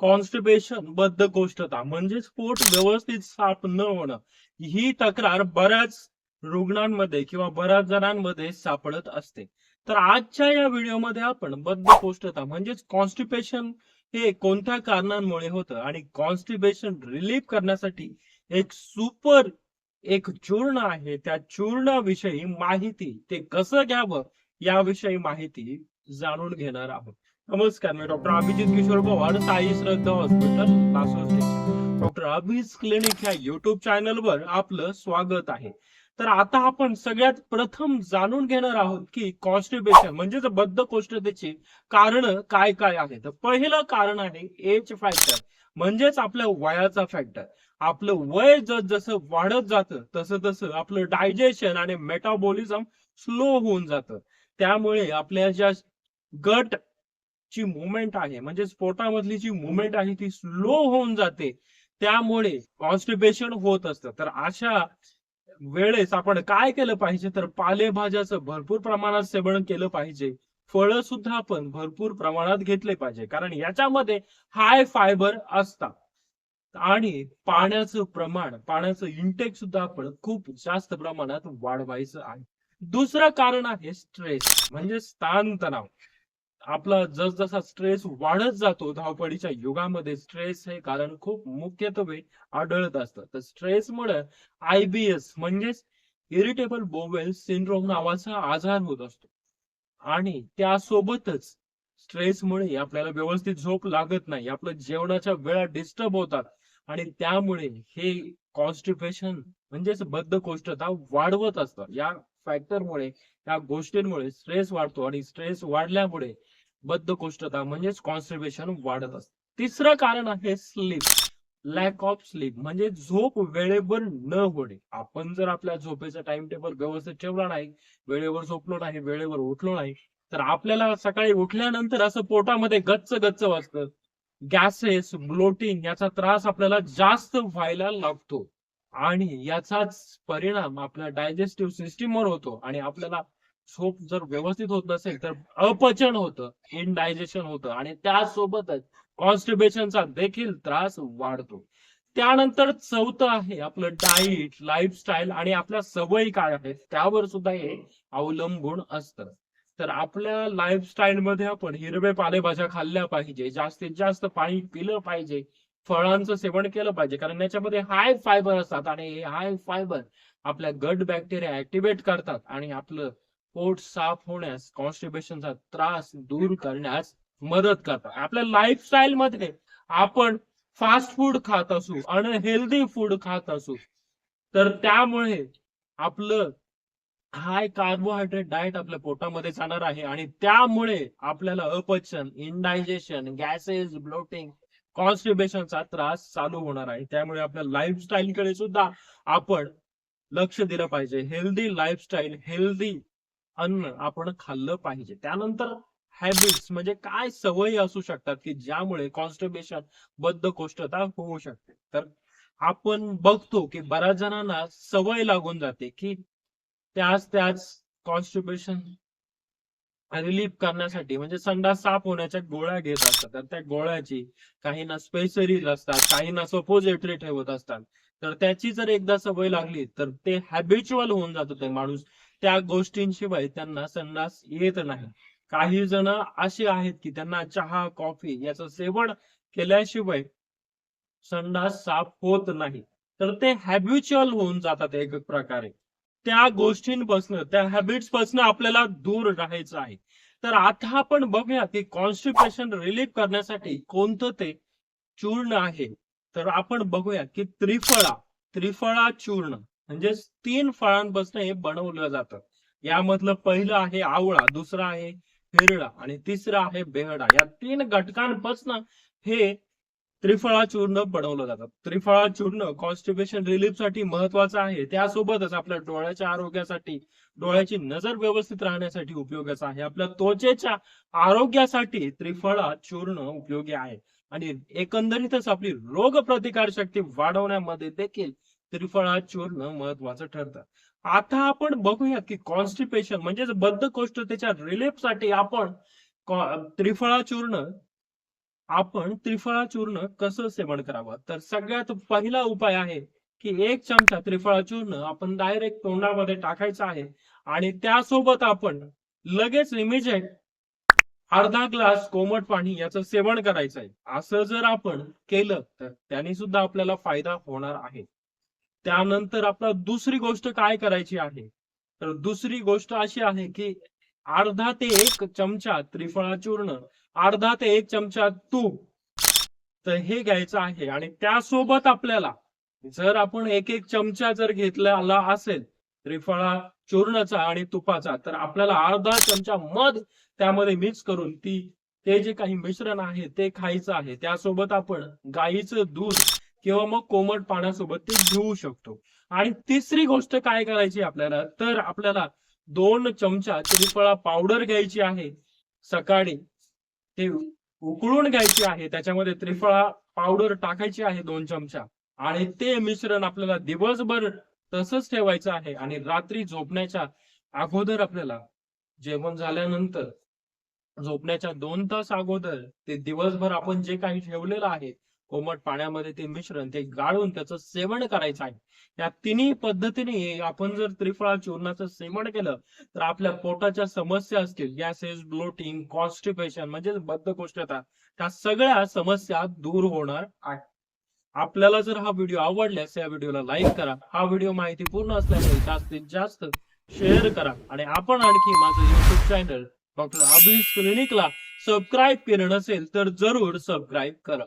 Constipation बद्धकोष्ठता म्हणजेच पोट व्यवस्थित साफ न होणं ही तक्रार बऱ्याच रुग्णांमध्ये किंवा बऱ्याच जणांमध्ये सापडत असते. तर आजच्या या व्हिडिओमध्ये आपण बद्धकोष्ठता म्हणजेच कॉन्स्टिपेशन हे कोणत्या कारणांमुळे होतं आणि कॉन्स्टिपेशन रिलीफ करण्यासाठी एक सुपर एक चूर्ण आहे त्या चूर्णाविषयी माहिती ते कसं घ्यावं याविषयी माहिती जाणून घेणार आहोत. नमस्कार मी doctor Abhijit Kishor Pawar Sai Shraddha hospital station. Doctor Abhij clinic या युट्यूब चॅनलवर आपलं स्वागत आहे. तर आता आपण सगळ्यात प्रथम जाणून घेणार आहोत की कॉन्स्टिपेशन म्हणजेच बद्धकोष्ठतेची कारण काय काय आहे तर पहिलं कारण आहे एज फॅक्टर म्हणजेच आपल्या वयाचा फॅक्टर आपलं वय जस जसं वाढत जातं तसं तसं आपलं डायजेशन आणि मेटाबॉलिझम स्लो होऊन जातं. त्यामुळे आपल्या ज्या गट जी मुवमेंट आहे. म्हणजे पोटामधली जी मुवमेंट आहे ती स्लो होऊन जाते. त्यामुळे कॉन्स्टिपेशन होत असतं. तर अशा वेळेस आपण काय केलं पाहिजे? तर पालेभाज्याचं भरपूर प्रमाणात सेवन केलं पाहिजे. फळं सुद्धा आपण भरपूर प्रमाणात घेतले पाहिजे. कारण याच्यामध्ये हाय फायबर असतात. आणि पाण्याचं प्रमाण पाण्याचं इंटेक सुद्धा आपण खूप जास्त प्रमाणात वाढवायचं आहे. दुसरं कारण आहे स्ट्रेस म्हणजे ताणतणाव आपला जसजसा स्ट्रेस वाढत जातो धावपळीच्या युगामध्ये स्ट्रेस हे कारण खूप मुख्यत्वे आढळत असतं. तर स्ट्रेसमुळे आयबीएस म्हणजेच इरिटेबल बोवेल सिंड्रोम नावाचा आजार होत असतो. आणि त्यासोबतच स्ट्रेसमुळे आपल्याला व्यवस्थित झोप लागत नाही. आपलं जेवणाच्या वेळा डिस्टर्ब होतात. आणि त्यामुळे हे कॉन्स्टिपेशन म्हणजेच बद्धकोष्ठता वाढवत असतं. या फॅक्टरमुळे या गोष्टींमुळे स्ट्रेस वाढतो आणि स्ट्रेस वाढल्यामुळे बद्धकोष्ठता म्हणजेच कॉन्स्टिपेशन वाढत असतं. तिसरं कारण आहे स्लीप लॅक ऑफ स्लीप म्हणजे झोप वेळेवर न होणे. आपण जर आपल्या झोपेचा टाइम टेबल व्यवस्थित ठेवला नाही वेळेवर झोपलो नाही वेळेवर उठलो नाही तर आपल्याला सकाळी उठल्यानंतर असं पोटामध्ये गच्च गच्च वाजतं. गॅसेस ब्लोटिंग याचा त्रास आपल्याला जास्त व्हायला लागतो. आणि याचाच परिणाम आपल्या डायजेस्टिव्ह सिस्टीमवर होतो आणि आपल्याला झोप जर व्यवस्थित होत नसेल तर अपचन होतं इनडायजेशन होतं आणि त्यासोबतच कॉन्स्टिबेशनचा देखील त्रास वाढतो. त्यानंतर चौथं आहे आपलं डाईट लाईफस्टाईल आणि आपल्या सवयी काय आहेत त्यावर सुद्धा हे अवलंबून असतं. तर आपल्या लाईफस्टाईल मध्ये आपण हिरवे पालेभाज्या खाल्ल्या पाहिजे जास्तीत जास्त पाणी पिलं पाहिजे फळांचं सेवन केलं पाहिजे. कारण याच्यामध्ये हाय फायबर असतात आणि हे हाय फायबर आपल्या गट बॅक्टेरिया ऍक्टिव्हेट करतात आणि आपलं पोट साफ होण्यास कॉन्स्टिपेशनचा त्रास दूर करण्यास मदत करतात. आपल्या लाईफस्टाईल मध्ये आपण फास्ट फूड खात असू अनहेल्दी फूड खात असू तर त्यामुळे आपलं हाय कार्बोहायड्रेट डाएट आपल्या पोटामध्ये जाणार आहे आणि त्यामुळे आपल्याला अपचन इनडायजेशन गॅसेस ब्लोटिंग कॉन्स्टिपेशनचा त्रास चालू होणार आहे. त्यामुळे आपल्या लाईफस्टाईल कडे सुद्धा आपण लक्ष दिलं पाहिजे. हेल्दी लाईफस्टाईल हेल्दी अन्न आपण खाल्लं पाहिजे. त्यानंतर हॅबिट्स म्हणजे काय सवयी असू शकतात की ज्यामुळे कॉन्स्टिपेशन बद्धकोष्ठता होऊ शकते. तर आपण बघतो की बऱ्याच जणांना सवय लागून जाते की त्याच त्याच कॉन्स्टिपेशन रिलीफ करण्यासाठी म्हणजे संडास साफ होण्याच्या गोळ्या घेत असतात. तर त्या गोळ्याची काहींना स्पेसरीज असतात काहींना सपोजिटरी ठेवत असतात. तर त्याची जर एकदा सवय लागली तर ते हॅबिच्युअल होऊन जातं ते माणूस. त्या गोष्टींशिवाय त्यांना संडास येत नाही. काही जण असे आहेत की त्यांना चहा कॉफी याचं सेवन केल्याशिवाय संडास साफ होत नाही. तर ते हॅबिच्युअल होऊन जातात एक प्रकारे. त्या गोष्टींपासून त्या हॅबिट्सपासून आपल्याला दूर राहायचं आहे. तर आता आपण बघूया की कॉन्स्टिपेशन रिलीफ करण्यासाठी कोणतं ते चूर्ण आहे. तर आपण बघूया की त्रिफळा त्रिफळा चूर्ण म्हणजे तीन फळांपासून हे बनवलं जातं. यामधलं पहिलं आहे आवळा दुसरं आहे हिरडा आणि तिसरं आहे बेहडा. या तीन घटकांपासून हे त्रिफळा चूर्ण बनवलं जातं. त्रिफळा चूर्ण कॉन्स्टिपेशन रिलीफसाठी महत्वाचं आहे. त्यासोबतच आपल्या डोळ्याच्या आरोग्यासाठी डोळ्याची नजर व्यवस्थित राहण्यासाठी उपयोगाचा आहे. आपल्या त्वचेच्या आरोग्यासाठी त्रिफळा चूर्ण उपयोगी आहे. आणि एकंदरीतच आपली रोग प्रतिकार शक्ती वाढवण्यामध्ये देखील त्रिफळा चूर्ण महत्वाचं ठरतं. आता आपण बघूया की कॉन्स्टिपेशन म्हणजेच बद्धकोष्ठतेच्या रिलीफसाठी आपण त्रिफळा चूर्ण आपण त्रिफळा चूर्ण कसं सेवन करावं? तर सगळ्यात पहिला उपाय आहे की एक चमचा त्रिफळा चूर्ण आपण डायरेक्ट तोंडामध्ये टाकायचं आहे आणि त्यासोबत आपण लगेच इमिजिएट अर्धा ग्लास कोमट पाणी याचं सेवन करायचं आहे. असं जर आपण केलं तर त्याने सुद्धा आपल्याला फायदा होणार आहे. त्यानंतर आपला दुसरी गोष्ट काय करायची आहे? तर दुसरी गोष्ट अशी आहे की अर्धा ते एक चमचा त्रिफळा चूर्ण अर्धा ते एक चमचा तूप. तर हे घ्यायचं आहे. आणि त्यासोबत आपल्याला जर आपण एक एक चमचा जर घेतला असेल त्रिफळा चूर्णाचा आणि तुपाचा तर आपल्याला अर्धा चमचा मध त्यामध्ये मिक्स करून ती ते जे काही मिश्रण आहे ते खायचं आहे. त्यासोबत आपण गाईचं दूध किंवा मग कोमट पाण्यासोबत ते घेऊ शकतो. आणि तिसरी गोष्ट काय करायची आपल्याला? तर आपल्याला दोन चमचा त्रिफळा पावडर घ्यायची आहे. सकाळी ते उकळून घ्यायची आहे त्याच्यामध्ये त्रिफळा पावडर टाकायची आहे दोन चमचा. आणि ते मिश्रण आपल्याला दिवसभर तसंच ठेवायचं आहे आणि रात्री झोपण्याच्या अगोदर आपल्याला जेवण झाल्यानंतर झोपण्याच्या दोन तास अगोदर ते दिवसभर आपण जे काही ठेवलेलं आहे कोमट पाण्यामध्ये ते मिश्रण ते गाळून त्याचं सेवन करायचं आहे. या तिन्ही पद्धतीने आपण जर त्रिफळा चूर्णाचं सेवन केलं तर आपल्या पोटाच्या समस्या असतील गॅसेस ब्लोटिंग कॉन्स्टिपेशन म्हणजे बद्धकोष्ठता त्या सगळ्या समस्या दूर होणार आहे आपल्याला जर हा व्हिडिओ आवडल्यास या व्हिडिओला लाईक करा. हा व्हिडिओ माहितीपूर्ण असल्यामुळे जास्तीत जास्त शेअर करा. आणि आपण आणखी माझं युट्यूब चॅनल डॉक्टर अभिष क्लिनिकला सबस्क्राईब केलं नसेल तर जरूर सबस्क्राईब करा.